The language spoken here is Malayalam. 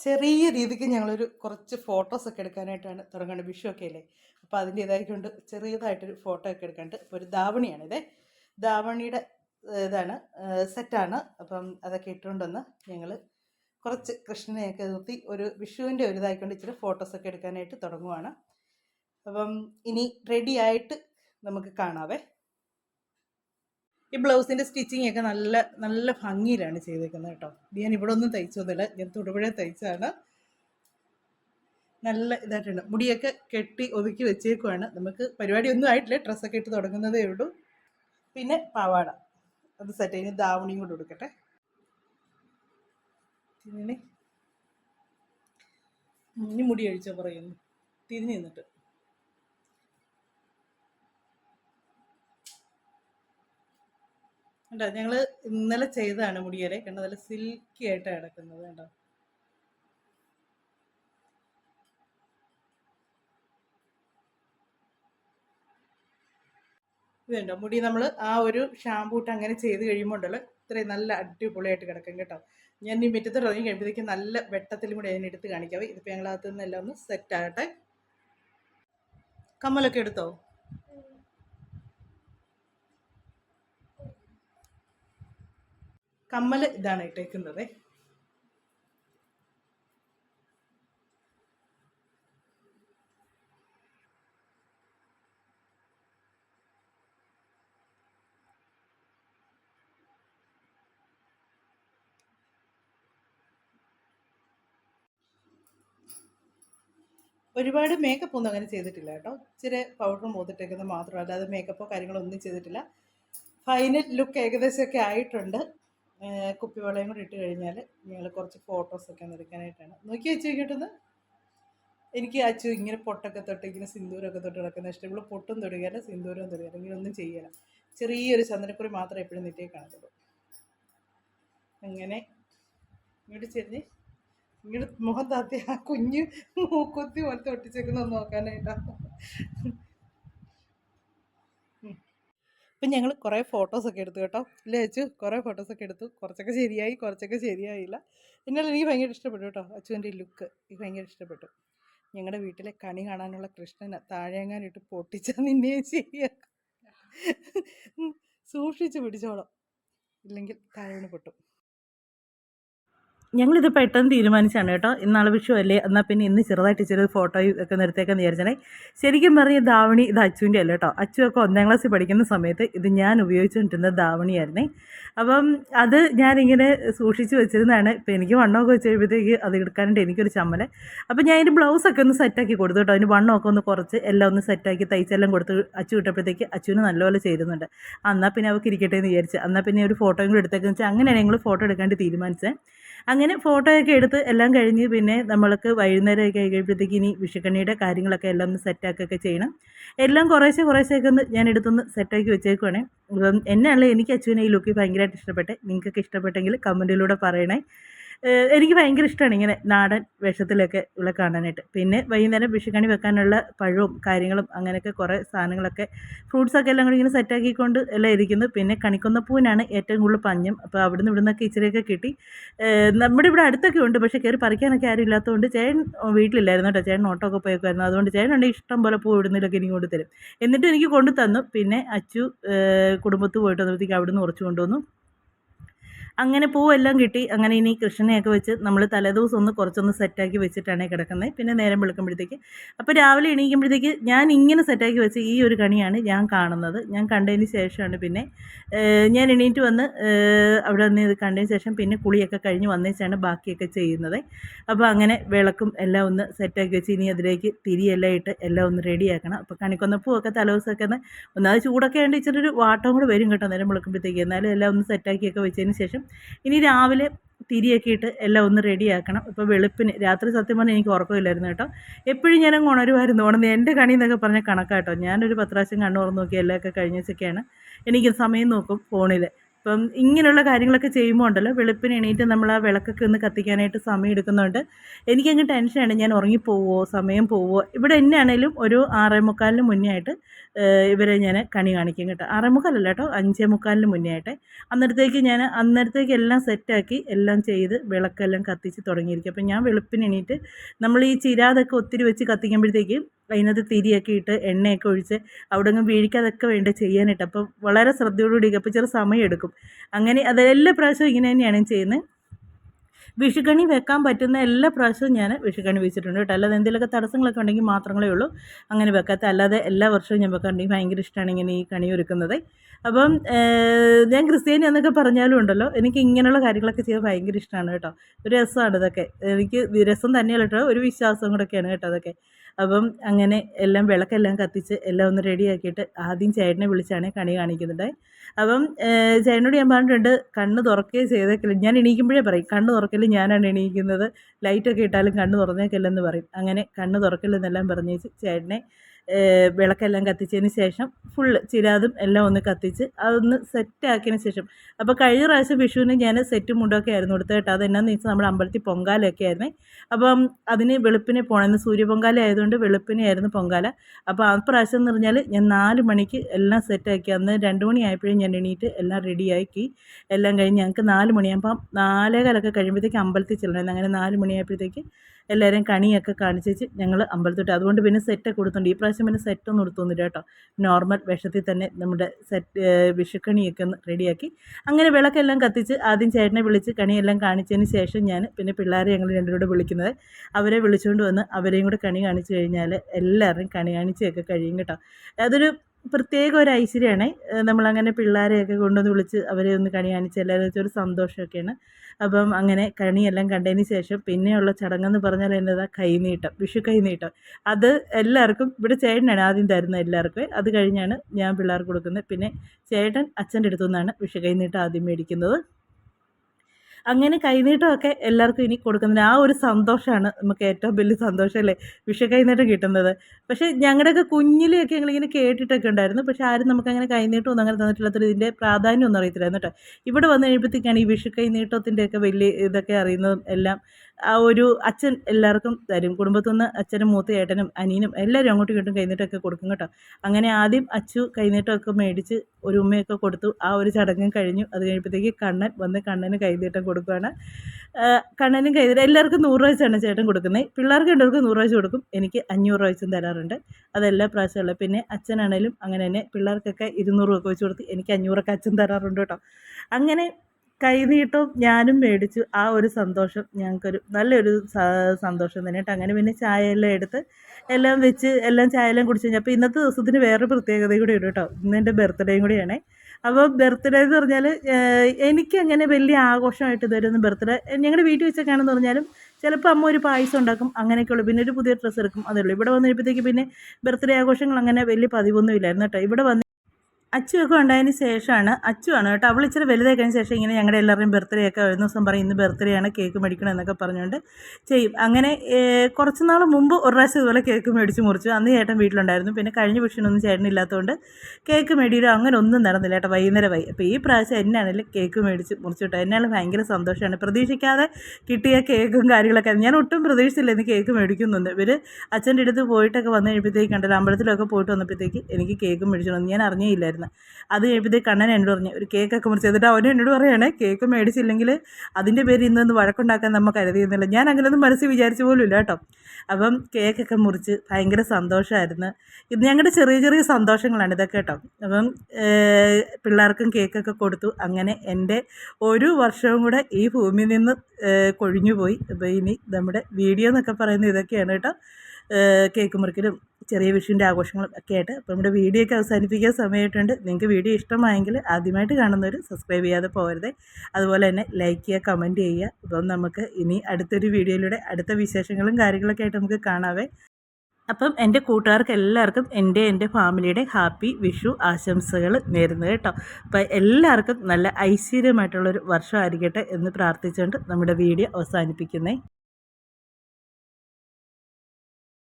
ചെറിയ രീതിക്ക് ഞങ്ങളൊരു കുറച്ച് ഫോട്ടോസ് ഫോട്ടോസൊക്കെ എടുക്കാനായിട്ടാണ് തുടങ്ങുന്നത് വിഷുവൊക്കെ അല്ലേ? അപ്പോൾ അതിന്റേതായിക്കൊണ്ട് ചെറിയതായിട്ടൊരു ഫോട്ടോ ഒക്കെ എടുക്കാണ്ട് ഇപ്പോൾ ഒരു ധാവണിയാണിത് ധാവണിയുടെ ഇതാണ് സെറ്റാണ് അപ്പം അതൊക്കെ ഇട്ടുകൊണ്ടൊന്ന് ഞങ്ങൾ കുറച്ച് കൃഷ്ണനെയൊക്കെ നിർത്തി ഒരു വിഷുവിന്റെ ഒരു ഇതായിക്കൊണ്ട് ഇച്ചിരി ഫോട്ടോസൊക്കെ എടുക്കാനായിട്ട് തുടങ്ങുവാണ്. അപ്പം ഇനി റെഡിയായിട്ട് നമുക്ക് കാണാവേ. ഈ ബ്ലൗസിന്റെ സ്റ്റിച്ചിങ് ഒക്കെ നല്ല നല്ല ഭംഗിയിലാണ് ചെയ്തേക്കുന്നത് കേട്ടോ. ഞാൻ ഇവിടെ ഒന്നും തയ്ച്ചൊന്നുമില്ല. ഞാൻ തൊടുപുഴ തയ്ച്ചാണ് നല്ല ഇതായിട്ടുണ്ട്. മുടിയൊക്കെ കെട്ടി ഒതുക്കി വെച്ചേക്കുവാണ്. നമുക്ക് പരിപാടി ഒന്നും ആയിട്ടില്ല. ഡ്രസ്സൊക്കെ ഇട്ട് തുടങ്ങുന്നതേ ഉള്ളൂ. പിന്നെ പാവാട. അത് സെറ്റ് ചെയ്ത് ദാവണിയും കൂടെ കൊടുക്കട്ടെ ഇനി മുടി അഴിച്ചോ പറയുന്നു. തിരിഞ്ഞു നിന്നിട്ട്. കണ്ടോ ഞങ്ങൾ ഇന്നലെ ചെയ്തതാണ് മുടിയരെ കണ്ടോ നല്ല സിൽക്കി ആയിട്ടാണ് കിടക്കുന്നത് കണ്ടോ. ഇതുണ്ടോ മുടി നമ്മൾ ആ ഒരു ഷാമ്പൂ ഇട്ട് അങ്ങനെ ചെയ്ത് കഴിയുമ്പോൾ ഉണ്ടല്ലോ ഇത്രയും നല്ല അടിപൊളിയായിട്ട് കിടക്കും കേട്ടോ. ഞാൻ ഈ മുറ്റത്ത് ഇറങ്ങി കഴിയുമ്പോഴത്തേക്ക് നല്ല വെട്ടത്തിലും കൂടി അതിനെ എടുത്ത് കാണിക്കാവേ ഇതിപ്പോൾ ഞങ്ങളകത്ത് നിന്ന് എല്ലാം ഒന്ന് സെറ്റ് ആകട്ടെ. കമ്മലൊക്കെ എടുത്തോ? കമ്മൽ ഇതാണ് ഇട്ടേക്കുന്നത്. ഒരുപാട് മേക്കപ്പ് ഒന്നും അങ്ങനെ ചെയ്തിട്ടില്ല കേട്ടോ. ഇച്ചിരി പൗഡറും പോത്തിട്ടേക്കുന്നത് മാത്രമല്ല അല്ലാതെ മേക്കപ്പോ കാര്യങ്ങളൊന്നും ചെയ്തിട്ടില്ല. ഫൈനൽ ലുക്ക് ഏകദേശമൊക്കെ ആയിട്ടുണ്ട്. ഏഹ് കുപ്പിവളയും കൂടി ഇട്ട് കഴിഞ്ഞാൽ ഞങ്ങൾ കുറച്ച് ഫോട്ടോസൊക്കെ ഒന്ന് എടുക്കാനായിട്ടാണ്. നോക്കി വെച്ച് കഴിഞ്ഞിട്ടൊന്ന് എനിക്ക് അച്ചു ഇങ്ങനെ പൊട്ടൊക്കെ തൊട്ട് ഇങ്ങനെ സിന്ദൂരമൊക്കെ തൊട്ട് കിടക്കുന്ന ഇഷ്ടം. ഇവിടെ പൊട്ടും തൊടുകയല്ല സിന്ദൂരം തൊടുകയല്ല ഇങ്ങനെ ഒന്നും ചെയ്യല. ചെറിയൊരു ചന്ദനക്കുറി മാത്രമേ എപ്പോഴും നെറ്റേ കാണത്തുള്ളൂ. അങ്ങനെ. ഇങ്ങോട്ട് ചെരിഞ്ഞ് ഇങ്ങോട്ട് മുഖം താത്തി ആ കുഞ്ഞ് മൂക്കൊത്തി പോലെ ഒട്ടിച്ചേക്കുന്ന നോക്കാനായിട്ടാണ് ഇപ്പം ഞങ്ങൾ കുറേ ഫോട്ടോസൊക്കെ എടുത്തു കേട്ടോ. ഇല്ലേ അച്ചു? കുറേ ഫോട്ടോസൊക്കെ എടുത്തു. കുറച്ചൊക്കെ ശരിയായി കുറച്ചൊക്കെ ശരിയായില്ല. എന്നാലും എനിക്ക് ഭയങ്കര ഇഷ്ടപ്പെട്ടു കേട്ടോ അച്ചുവിന്റെ ലുക്ക്. എനിക്ക് ഭയങ്കര ഇഷ്ടപ്പെട്ടു. ഞങ്ങളുടെ വീട്ടിലെ കണി കാണാനുള്ള കൃഷ്ണനെ താഴെങ്ങാനിട്ട് പൊട്ടിച്ചാൽ നിന്നെ ശരിയാക്കും സൂക്ഷിച്ച് പിടിച്ചോളാം. ഇല്ലെങ്കിൽ താഴെ പൊട്ടും. ഞങ്ങളിത് പെട്ടെന്ന് തീരുമാനിച്ചാണ് കേട്ടോ. ഇന്നാളെ വിഷു അല്ലേ? എന്നാൽ പിന്നെ ഇന്ന് ചെറുതായിട്ട് ചെറിയ ഫോട്ടോ ഒക്കെ നിർത്തിയേക്കെന്ന് വിചാരിച്ചേ ശരിക്കും പറഞ്ഞ ധാവണി ഇത് അച്ചുവിന്റെ അല്ല കേട്ടോ? അച്ചുവൊക്കെ ഒന്നാം ക്ലാസ്സിൽ പഠിക്കുന്ന സമയത്ത് ഇത് ഞാൻ ഉപയോഗിച്ചുകൊണ്ടിരുന്ന ധാവണിയായിരുന്നേ അപ്പം അത് ഞാനിങ്ങനെ സൂക്ഷിച്ച് വെച്ചിരുന്നതാണ്. ഇപ്പം എനിക്ക് വണ്ണമൊക്കെ വെച്ച് കഴിയുമ്പോഴത്തേക്ക് അത് എടുക്കാനുണ്ട് എനിക്കൊരു ചമ്മൽ അപ്പം ഞാൻ അതിന്റെ ബ്ലൗസൊക്കെ ഒന്ന് സെറ്റാക്കി കൊടുത്തു കേട്ടോ. അതിന് വണ്ണമൊക്കെ ഒന്ന് കുറച്ച് എല്ലാം ഒന്ന് സെറ്റാക്കി തയ്ച്ചെല്ലാം കൊടുത്ത് അച്ചു കിട്ടപ്പോഴത്തേക്ക് അച്ചുവിന് നല്ലപോലെ ചേരുന്നുണ്ട്. എന്നാൽ പിന്നെ അവർക്ക് ഇരിക്കട്ടെ എന്ന് വിചാരിച്ച്. എന്നാൽ പിന്നെ ഒരു ഫോട്ടോയും കൂടി എടുത്തേക്കെന്ന് വെച്ചാൽ അങ്ങനെയാണ് ഞങ്ങൾ ഫോട്ടോ എടുക്കാണ്ട് തീരുമാനിച്ചത് അങ്ങനെ ഫോട്ടോയൊക്കെ എടുത്ത് എല്ലാം കഴിഞ്ഞ് പിന്നെ നമ്മൾക്ക് വൈകുന്നേരമൊക്കെ കഴിയുമ്പോഴത്തേക്ക് ഇനി വിഷുക്കണ്ണിയുടെ കാര്യങ്ങളൊക്കെ എല്ലാം ഒന്ന് സെറ്റാക്കുകയൊക്കെ ചെയ്യണം. എല്ലാം കുറേശ്ശെ കുറേശ്ശെയൊക്കെ ഒന്ന് ഞാൻ എടുത്തൊന്ന് സെറ്റാക്കി വെച്ചേക്കുവാണേ. അപ്പം എന്നാണല്ലോ എനിക്ക് അച്ഛനെ ഈ ലുക്ക് ഭയങ്കരമായിട്ട് ഇഷ്ടപ്പെട്ടെ. നിങ്ങൾക്കൊക്കെ ഇഷ്ടപ്പെട്ടെങ്കിൽ കമന്റിലൂടെ പറയണേ. എനിക്ക് ഭയങ്കര ഇഷ്ടമാണ് ഇങ്ങനെ നാടൻ വേഷത്തിലൊക്കെ ഉള്ള കാണാനായിട്ട്. പിന്നെ വൈകുന്നേരം വിഷുക്കണി വെക്കാനുള്ള പഴവും കാര്യങ്ങളും അങ്ങനെയൊക്കെ കുറേ സാധനങ്ങളൊക്കെ ഫ്രൂട്ട്സൊക്കെ എല്ലാം കൂടി ഇങ്ങനെ സെറ്റാക്കിക്കൊണ്ട് എല്ലാം ഇരിക്കുന്നു. പിന്നെ കണിക്കൊന്നപ്പൂവിനാണ് ഏറ്റവും കൂടുതൽ പഞ്ഞം. അപ്പോൾ അവിടുന്ന് ഇവിടുന്നൊക്കെ ഇച്ചിരിയൊക്കെ കിട്ടി. നമ്മുടെ ഇവിടെ അടുത്തൊക്കെ ഉണ്ട്. പക്ഷേ കയറി പറിക്കാനൊക്കെ ആരും ഇല്ലാത്തതുകൊണ്ട് ചേട്ടൻ വീട്ടിലില്ലായിരുന്നു കേട്ടോ. ചേട്ടൻ ഓട്ടോ ഒക്കെ പോയേക്കുമായിരുന്നു അതുകൊണ്ട് ചേട്ടൻ ഉണ്ടെങ്കിൽ ഇഷ്ടം പോലെ പൂ ഇടുന്നതിലൊക്കെ എനിക്ക് കൊണ്ടുതരും. എന്നിട്ട് എനിക്ക് കൊണ്ടു തന്നു പിന്നെ അച്ചു കുടുംബത്ത് പോയിട്ട് വന്നപ്പോഴത്തേക്ക് അവിടുന്ന് കുറച്ച് കൊണ്ടുവന്നു. അങ്ങനെ പൂവെല്ലാം കിട്ടി. അങ്ങനെ ഇനി കൃഷ്ണനെയൊക്കെ വെച്ച് നമ്മൾ തലേദിവസം ഒന്ന് കുറച്ചൊന്ന് സെറ്റാക്കി വെച്ചിട്ടാണ് കിടക്കുന്നത് പിന്നെ നേരം വെളുക്കുമ്പോഴത്തേക്ക്. അപ്പോൾ രാവിലെ എണീക്കുമ്പോഴത്തേക്ക് ഞാൻ ഇങ്ങനെ സെറ്റാക്കി വെച്ച് ഈ ഒരു കണിയാണ് ഞാൻ കാണുന്നത്. ഞാൻ കണ്ടതിന് ശേഷമാണ് പിന്നെ ഞാൻ എണീറ്റ് വന്ന് അവിടെ നിന്ന് ഇത് കണ്ടതിന് ശേഷം പിന്നെ കുളിയൊക്കെ കഴിഞ്ഞ് വന്നേച്ചാണ് ബാക്കിയൊക്കെ ചെയ്യുന്നത്. അപ്പോൾ അങ്ങനെ വിളക്കും എല്ലാം ഒന്ന് സെറ്റാക്കി വെച്ച് ഇനി അതിലേക്ക് തിരിയെല്ലാം ഇട്ട് എല്ലാം ഒന്ന് റെഡിയാക്കണം. അപ്പോൾ കണിക്കൊന്നപ്പൂവൊക്കെ തലേദിവസമൊക്കെ ഒന്ന് ഒന്നാമത് ചൂടൊക്കെ ആയതുകൊണ്ട് ഇച്ചിരി ഒരു വാട്ടം കൂടെ വരും കേട്ടോ നേരം വിളക്കുമ്പോഴത്തേക്ക്. എന്നാലും എല്ലാം ഒന്ന് സെറ്റാക്കിയൊക്കെ വെച്ചതിന് ശേഷം ഇനി രാവിലെ തിരിയൊക്കെ ഇട്ട് എല്ലാം ഒന്ന് റെഡിയാക്കണം. ഇപ്പോൾ വെളുപ്പിന് രാത്രി സത്യം പറഞ്ഞാൽ എനിക്ക് ഉറക്കമില്ലായിരുന്നു കേട്ടോ. എപ്പോഴും ഞാൻ ഉണരുമായിരുന്നു ഉണർന്ന് എന്റെ കണി എന്നൊക്കെ പറഞ്ഞാൽ കണക്കാട്ടോ ഞാനൊരു പത്ത് പ്രാവശ്യം കണ്ണു തുറന്ന് നോക്കി എല്ലാം ഒക്കെ കഴിഞ്ഞ വെച്ചൊക്കെയാണ്. എനിക്ക് സമയം നോക്കും ഫോണിൽ അപ്പം ഇങ്ങനെയുള്ള കാര്യങ്ങളൊക്കെ ചെയ്യുമ്പോൾ ഉണ്ടല്ലോ വെളുപ്പിന് എണീറ്റ് നമ്മൾ ആ വിളക്കൊക്കെ ഒന്ന് കത്തിക്കാനായിട്ട് സമയം എടുക്കുന്നുണ്ട്. എനിക്കങ്ങ് ടെൻഷനാണ് ഞാൻ ഉറങ്ങിപ്പോവോ സമയം പോവോ? ഇവിടെ എന്നെയാണേലും ഒരു ആറേ മുക്കാലിന് മുന്നേ ആയിട്ട് ഇവരെ ഞാൻ കണി കാണിക്കും കേട്ടോ. ആറേ മുക്കാലല്ല കേട്ടോ അഞ്ചേ മുക്കാലിന് മുന്നേ ആയിട്ട് അന്നേരത്തേക്ക് ഞാൻ അന്നേരത്തേക്ക് എല്ലാം സെറ്റാക്കി എല്ലാം ചെയ്ത് വിളക്കെല്ലാം കത്തിച്ച് തുടങ്ങിയിരിക്കും. അപ്പം ഞാൻ വെളുപ്പിന് എണീറ്റ് നമ്മൾ ഈ ചിരാതൊക്കെ ഒത്തിരി വെച്ച് കത്തിക്കുമ്പോഴത്തേക്ക് അതിനകത്ത് തിരിയൊക്കെ ഇട്ട് എണ്ണയൊക്കെ ഒഴിച്ച് അവിടെ അങ്ങ് വീഴിക്കാതൊക്കെ വേണ്ട ചെയ്യാനായിട്ട്. അപ്പോൾ വളരെ ശ്രദ്ധയോടുകൂടി അപ്പോൾ ചെറു സമയം എടുക്കും. അങ്ങനെ അത് എല്ലാ പ്രാവശ്യവും ഇങ്ങനെ തന്നെയാണ് ചെയ്യുന്നത്. വിഷുക്കണി വെക്കാൻ പറ്റുന്ന എല്ലാ പ്രാവശ്യവും ഞാൻ വിഷുക്കണി വെച്ചിട്ടുണ്ട് കേട്ടോ. അല്ലാതെ എന്തെങ്കിലുമൊക്കെ തടസ്സങ്ങളൊക്കെ ഉണ്ടെങ്കിൽ മാത്രമേ ഉള്ളൂ. അങ്ങനെ വെക്കാത്ത അല്ലാതെ എല്ലാ വർഷവും ഞാൻ വെക്കാറുണ്ട് ഭയങ്കര ഇഷ്ടമാണ് ഇങ്ങനെ ഈ കണി ഒരുക്കുന്നത്. അപ്പം ഞാൻ ക്രിസ്ത്യാനി എന്നൊക്കെ പറഞ്ഞാലും ഉണ്ടല്ലോ. എനിക്ക് ഇങ്ങനെയുള്ള കാര്യങ്ങളൊക്കെ ചെയ്യാൻ ഭയങ്കര ഇഷ്ടമാണ് കേട്ടോ. ഒരു രസമാണ് ഇതൊക്കെ. എനിക്ക് രസം തന്നെയല്ല കേട്ടോ. ഒരു വിശ്വാസം കൂടെയൊക്കെയാണ് കേട്ടോ അതൊക്കെ. അപ്പം അങ്ങനെ എല്ലാം വിളക്കെല്ലാം കത്തിച്ച് എല്ലാം ഒന്ന് റെഡിയാക്കിയിട്ട് ആദ്യം ചേട്ടനെ വിളിച്ചാണ് കണി കാണിക്കുന്നുണ്ട് അപ്പം ചേട്ടനോട് ഞാൻ പറഞ്ഞിട്ടുണ്ട് കണ്ണ് തുറക്കുകയും ചെയ്തേക്കില്ല ഞാൻ എണീക്കുമ്പോഴേ പറയും കണ്ണ് തുറക്കൽ ഞാനാണ് എണീക്കുന്നത്. ലൈറ്റൊക്കെ ഇട്ടാലും കണ്ണ് തുറന്നേക്കില്ലെന്ന് പറയും. അങ്ങനെ കണ്ണ് തുറക്കല്ലെന്നെല്ലാം പറഞ്ഞേച്ച് ചേട്ടനെ വിളക്കെല്ലാം കത്തിച്ചതിന് ശേഷം ഫുള്ള് ചിരാതും എല്ലാം ഒന്ന് കത്തിച്ച് അതൊന്ന് സെറ്റാക്കിയതിന് ശേഷം. അപ്പോൾ കഴിഞ്ഞ പ്രാവശ്യം വിഷുവിന് ഞാൻ സെറ്റ് മുണ്ടൊക്കെ ആയിരുന്നു കൊടുത്തത് കേട്ടോ. അതെന്നാന്ന് വെച്ചാൽ നമ്മുടെ അമ്പലത്തിൽ പൊങ്കാലൊക്കെ ആയിരുന്നേ. അപ്പം അതിന് വെളുപ്പിനെ പോകണമെന്ന് സൂര്യ പൊങ്കാല ആയതുകൊണ്ട് വെളുപ്പിനെ ആയിരുന്നു പൊങ്കാല. അപ്പോൾ ആ പ്രാവശ്യം എന്ന് പറഞ്ഞാൽ ഞാൻ നാല് മണിക്ക് എല്ലാം സെറ്റാക്കി അന്ന് രണ്ട് മണിയായപ്പോഴും ഞാൻ എണീറ്റ് എല്ലാം റെഡിയാക്കി എല്ലാം കഴിഞ്ഞ് ഞങ്ങൾക്ക് നാല് മണിയാകുമ്പം നാലേകാലൊക്കെ കഴിയുമ്പോഴത്തേക്ക് അമ്പലത്തിൽ ചെല്ലണമായിരുന്നു അങ്ങനെ നാല് മണിയായപ്പോഴത്തേക്ക് എല്ലാവരും കണിയൊക്കെ കാണിച്ച് വെച്ച് ഞങ്ങൾ അമ്പലത്തോട്ട് അതുകൊണ്ട് പിന്നെ സെറ്റൊക്കെ കൊടുത്തുണ്ട് ഈ പ്രാവശ്യം പിന്നെ സെറ്റൊന്നും കൊടുത്തൊന്നുമില്ല കേട്ടോ. നോർമൽ വേഷത്തിൽ തന്നെ നമ്മുടെ സെറ്റ് വിഷുക്കണിയൊക്കെ ഒന്ന് റെഡിയാക്കി അങ്ങനെ വിളക്കെല്ലാം കത്തിച്ച് ആദ്യം ചേട്ടനെ വിളിച്ച് കണിയെല്ലാം കാണിച്ചതിന് ശേഷം ഞാൻ പിന്നെ പിള്ളേരെ ഞങ്ങൾ രണ്ടുപേരോട് വിളിക്കുന്നത്. അവരെ വിളിച്ചുകൊണ്ട് വന്ന് അവരെയും കൂടെ കണി കാണിച്ചു കഴിഞ്ഞാൽ എല്ലാവരും കണി കാണിച്ചൊക്കെ കഴിയും കേട്ടോ. അതൊരു പ്രത്യേക ഒരു ഐശ്വര്യമാണ്. നമ്മളങ്ങനെ പിള്ളേരെയൊക്കെ കൊണ്ടുവന്ന് വിളിച്ച് അവരെ ഒന്ന് കണി കാണിച്ച് എല്ലാവരും വെച്ചൊരു സന്തോഷമൊക്കെയാണ്. അപ്പം അങ്ങനെ കണിയെല്ലാം കണ്ടതിന് ശേഷം പിന്നെയുള്ള ചടങ്ങെന്ന് പറഞ്ഞാൽ എന്നതാ കൈനീട്ടം വിഷു കൈനീട്ടം. അത് എല്ലാവർക്കും ഇവിടെ ചേട്ടനാണ് ആദ്യം തരുന്നത് എല്ലാവർക്കും അത് കഴിഞ്ഞാണ് ഞാൻ പിള്ളേർക്ക് കൊടുക്കുന്നത്. പിന്നെ ചേട്ടൻ അച്ഛന്റെ അടുത്തു നിന്നാണ് വിഷു കൈനീട്ടം ആദ്യം മേടിക്കുന്നത്. അങ്ങനെ കൈനീട്ടമൊക്കെ എല്ലാവർക്കും ഇനി കൊടുക്കുന്നത് ആ ഒരു സന്തോഷമാണ് നമുക്ക് ഏറ്റവും വലിയ സന്തോഷമല്ലേ? വിഷു കൈനീട്ടം കിട്ടുന്നത്. പക്ഷേ ഞങ്ങളുടെയൊക്കെ കുഞ്ഞിലെയൊക്കെ ഞങ്ങളിങ്ങനെ കേട്ടിട്ടൊക്കെ ഉണ്ടായിരുന്നു. പക്ഷേ ആരും നമുക്കങ്ങനെ കൈനീട്ടം ഒന്നും അങ്ങനെ തന്നിട്ടില്ലാത്തൊരു ഇതിന്റെ പ്രാധാന്യം ഒന്നും അറിയത്തില്ലായിരുന്നു കേട്ടോ. ഇവിടെ വന്നു കഴിയുമ്പോഴത്തേക്കാണ് ഈ വിഷു കൈനീട്ടത്തിന്റെയൊക്കെ വലിയ ഇതൊക്കെ അറിയുന്നതും എല്ലാം ആ ഒരു അച്ഛൻ എല്ലാവർക്കും തരും. കുടുംബത്തിൽ നിന്ന് അച്ഛനും മൂത്ത ഏട്ടനും അനിയനും എല്ലാവരും അങ്ങോട്ട് ഇങ്ങോട്ടും കൈനീട്ടമൊക്കെ കൊടുക്കും കേട്ടോ. അങ്ങനെ ആദ്യം അച്ചു കൈനീട്ടമൊക്കെ മേടിച്ച് ഒരു ഉമ്മയൊക്കെ കൊടുത്തു. ആ ഒരു ചടങ്ങും കഴിഞ്ഞു. അത് കഴിയുമ്പോഴത്തേക്ക് കണ്ണൻ വന്ന് കണ്ണന് കൈനീട്ടം കൊടുക്കുകയാണ് കണ്ണനും കൈനീട്ടം എല്ലാവർക്കും നൂറ് രൂപ വെച്ചാണ് ചേട്ടൻ കൊടുക്കുന്നത്. പിള്ളേർക്ക് രണ്ടുപേർക്ക് നൂറ് വെച്ച് കൊടുക്കും. എനിക്ക് അഞ്ഞൂറ് രൂപ വെച്ചും തരാറുണ്ട്. അതെല്ലാ പ്രാവശ്യമുള്ള പിന്നെ അച്ഛനാണേലും അങ്ങനെ തന്നെ പിള്ളേർക്കൊക്കെ ഇരുന്നൂറ് രൂപ വെച്ച് കൊടുത്ത് എനിക്ക് അഞ്ഞൂറൊക്കെ അച്ഛൻ തരാറുണ്ട് കേട്ടോ. അങ്ങനെ കൈനീട്ടവും ഞാനും മേടിച്ചു. ആ ഒരു സന്തോഷം ഞങ്ങൾക്കൊരു നല്ലൊരു സന്തോഷം തന്നെ കേട്ടോ അങ്ങനെ പിന്നെ ചായ എല്ലാം എടുത്ത് എല്ലാം വെച്ച് എല്ലാം ചായ എല്ലാം കുടിച്ച് കഴിഞ്ഞാൽ അപ്പോൾ ഇന്നത്തെ ദിവസത്തിന് വേറെ പ്രത്യേകതയും കൂടി ഉണ്ട് കേട്ടോ. ഇന്ന് എന്റെ ബർത്ത്ഡേയും കൂടിയാണേ. അപ്പോൾ ബർത്ത്ഡേ എന്ന് പറഞ്ഞാൽ എനിക്ക് അങ്ങനെ വലിയ ആഘോഷമായിട്ട് ഇതുവരെയൊന്നും ബർത്ത്ഡേ ഞങ്ങളുടെ വീട്ടിൽ വെച്ചൊക്കെയാണെന്ന് പറഞ്ഞാലും ചിലപ്പോൾ അമ്മ ഒരു പായസം ഉണ്ടാക്കും അങ്ങനെയൊക്കെയുള്ളൂ പിന്നെ ഒരു പുതിയ ഡ്രസ്സ് എടുക്കും അതേ ഉള്ളൂ. ഇവിടെ വന്നപ്പോഴത്തേക്ക് പിന്നെ ബർത്ത്ഡേ ആഘോഷങ്ങൾ അങ്ങനെ വലിയ പതിവൊന്നും ഇല്ലായിരുന്നു കേട്ടോ. ഇവിടെ വന്ന് അച്ചുവൊക്കെ ഉണ്ടായതിന് ശേഷമാണ് അച്ചുവാണ് കേട്ടോ. അവൾ ഇച്ചിരി വലുതായി കഴിഞ്ഞ ശേഷം ഇങ്ങനെ ഞങ്ങളുടെ എല്ലാവരുടെയും ബർത്ത്ഡേ ഒക്കെ ഒരു ദിവസം പറയും ഇന്ന് ബർത്ത്ഡേ ആണ് കേക്ക് മേടിക്കണം എന്നൊക്കെ പറഞ്ഞുകൊണ്ട് ചെയ്യും. അങ്ങനെ കുറച്ച് നാൾ മുമ്പ് ഒരു പ്രാവശ്യം ഇതുപോലെ കേക്ക് മേടിച്ച് മുറിച്ചു. അന്ന് ചേട്ടൻ വീട്ടിലുണ്ടായിരുന്നു. പിന്നെ കഴിഞ്ഞ വിഷയമൊന്നും ചേട്ടനില്ലാത്തതുകൊണ്ട് കേക്ക് മേടിയില്ലോ അങ്ങനെ ഒന്നും നടന്നില്ല ഏട്ടാ വൈകുന്നേരം വൈ അപ്പോൾ ഈ പ്രാവശ്യം എന്നാണെങ്കിലും കേക്ക് മേടിച്ച് മുറിച്ചു കേട്ടോ എന്നാലും ഭയങ്കര സന്തോഷമാണ് പ്രതീക്ഷിക്കാതെ കിട്ടിയ കേക്കും കാര്യങ്ങളൊക്കെ. ഞാൻ ഒട്ടും പ്രതീക്ഷിച്ചില്ല ഇന്ന് കേക്ക് മേടിക്കുന്നുണ്ട് ഇവർ അച്ഛന്റെ അടുത്ത് പോയിട്ടൊക്കെ വന്നു കഴിയുമ്പോഴത്തേക്ക് കണ്ടല്ലോ അമ്പലത്തിലൊക്കെ പോയിട്ട് വന്നപ്പോഴത്തേക്ക് എനിക്ക് കേക്ക് മേടിച്ചു ഞാൻ അറിഞ്ഞേ ഇല്ലായിരുന്നു. അത് കഴിയുമ്പോഴത്തേക്ക് കണ്ണൻ എന്നോട് പറഞ്ഞു ഒരു കേക്കൊക്കെ മുറിച്ച് എന്നിട്ട് അവനും എന്നോട് പറയുകയാണേ കേക്ക് മേടിച്ചില്ലെങ്കിൽ അതിന്റെ പേര് ഇന്നൊന്ന് വഴക്കുണ്ടാക്കാൻ നമ്മൾ കരുതിയിരുന്നില്ല. ഞാൻ അങ്ങനെയൊന്നും മനസ്സിൽ വിചാരിച്ചു പോലും ഇല്ല കേട്ടോ. അപ്പം കേക്കൊക്കെ മുറിച്ച് ഭയങ്കര സന്തോഷമായിരുന്നു ഇത് ഞങ്ങളുടെ ചെറിയ ചെറിയ സന്തോഷങ്ങളാണ് ഇതൊക്കെ കേട്ടോ. അപ്പം പിള്ളേർക്കും കേക്കൊക്കെ കൊടുത്തു. അങ്ങനെ എന്റെ ഒരു വർഷവും കൂടെ ഈ ഭൂമിയിൽ നിന്ന് കൊഴിഞ്ഞു പോയി അപ്പോൾ ഇനി നമ്മുടെ വീഡിയോ എന്നൊക്കെ പറയുന്നത് ഇതൊക്കെയാണ് കേട്ടോ. കേക്ക് മുറിക്കലും ചെറിയ വിഷുവിന്റെ ആഘോഷങ്ങളും ഒക്കെ ആയിട്ട് അപ്പോൾ നമ്മുടെ വീഡിയോ ഒക്കെ അവസാനിപ്പിക്കാൻ സമയമായിട്ടുണ്ട്. നിങ്ങൾക്ക് വീഡിയോ ഇഷ്ടമായെങ്കിൽ ആദ്യമായിട്ട് കാണുന്നവർ സബ്സ്ക്രൈബ് ചെയ്യാതെ പോകരുത്. അതുപോലെ തന്നെ ലൈക്ക് ചെയ്യുക കമന്റ് ചെയ്യുക. അപ്പം നമുക്ക് ഇനി അടുത്തൊരു വീഡിയോയിലൂടെ അടുത്ത വിശേഷങ്ങളും കാര്യങ്ങളൊക്കെ ആയിട്ട് നമുക്ക് കാണാവേ. അപ്പം എന്റെ കൂട്ടുകാർക്ക് എല്ലാവർക്കും എന്റെ എന്റെ ഫാമിലിയുടെ ഹാപ്പി വിഷു ആശംസകൾ നേരുന്നത് കേട്ടോ. അപ്പം എല്ലാവർക്കും നല്ല ഐശ്വര്യമായിട്ടുള്ളൊരു വർഷമായിരിക്കട്ടെ എന്ന് പ്രാർത്ഥിച്ചുകൊണ്ട് നമ്മുടെ വീഡിയോ അവസാനിപ്പിക്കുന്നേ.